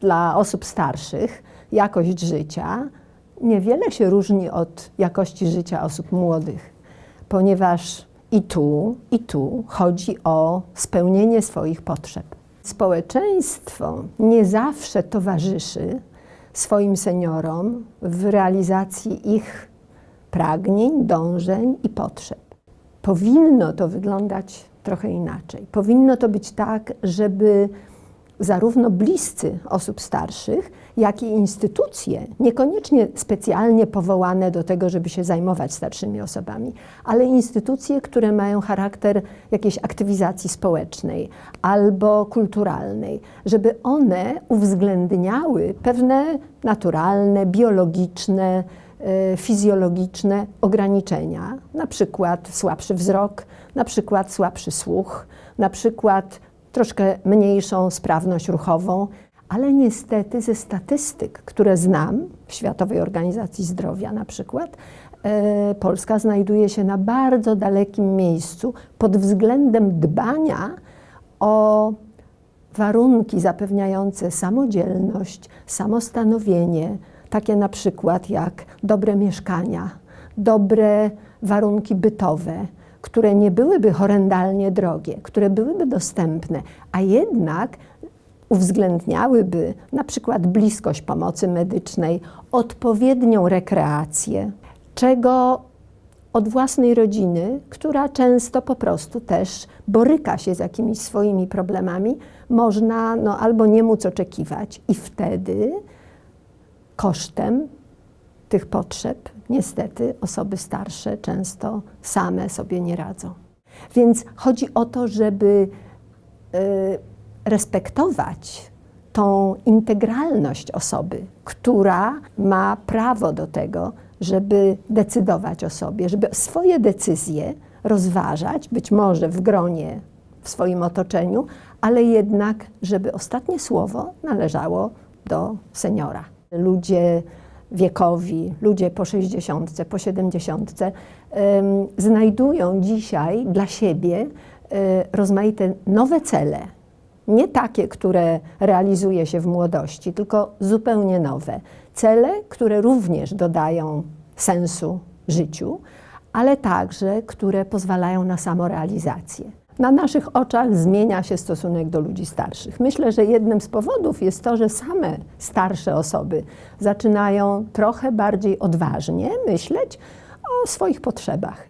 dla osób starszych jakość życia niewiele się różni od jakości życia osób młodych, ponieważ i tu, i tu chodzi o spełnienie swoich potrzeb. Społeczeństwo nie zawsze towarzyszy swoim seniorom w realizacji ich pragnień, dążeń i potrzeb. Powinno to wyglądać trochę inaczej. Powinno to być tak, żeby zarówno bliscy osób starszych, jak i instytucje, niekoniecznie specjalnie powołane do tego, żeby się zajmować starszymi osobami, ale instytucje, które mają charakter jakiejś aktywizacji społecznej albo kulturalnej, żeby one uwzględniały pewne naturalne, biologiczne, e, fizjologiczne ograniczenia, na przykład słabszy wzrok, na przykład słabszy słuch, na przykład troszkę mniejszą sprawność ruchową, ale niestety ze statystyk, które znam w Światowej Organizacji Zdrowia na przykład, e, Polska znajduje się na bardzo dalekim miejscu pod względem dbania o warunki zapewniające samodzielność, samostanowienie, takie na przykład jak dobre mieszkania, dobre warunki bytowe, które nie byłyby horrendalnie drogie, które byłyby dostępne, a jednak uwzględniałyby na przykład bliskość pomocy medycznej, odpowiednią rekreację, czego od własnej rodziny, która często po prostu też boryka się z jakimiś swoimi problemami, można no, albo nie móc oczekiwać. I wtedy kosztem tych potrzeb niestety osoby starsze często same sobie nie radzą. Więc chodzi o to, żeby y, respektować tą integralność osoby, która ma prawo do tego, żeby decydować o sobie, żeby swoje decyzje rozważać, być może w gronie, w swoim otoczeniu, ale jednak, żeby ostatnie słowo należało do seniora. Ludzie wiekowi, ludzie po 60, po 70, ym, znajdują dzisiaj dla siebie y, rozmaite nowe cele. Nie takie, które realizuje się w młodości, tylko zupełnie nowe. Cele, które również dodają sensu życiu, ale także, które pozwalają na samorealizację. Na naszych oczach zmienia się stosunek do ludzi starszych. Myślę, że jednym z powodów jest to, że same starsze osoby zaczynają trochę bardziej odważnie myśleć o swoich potrzebach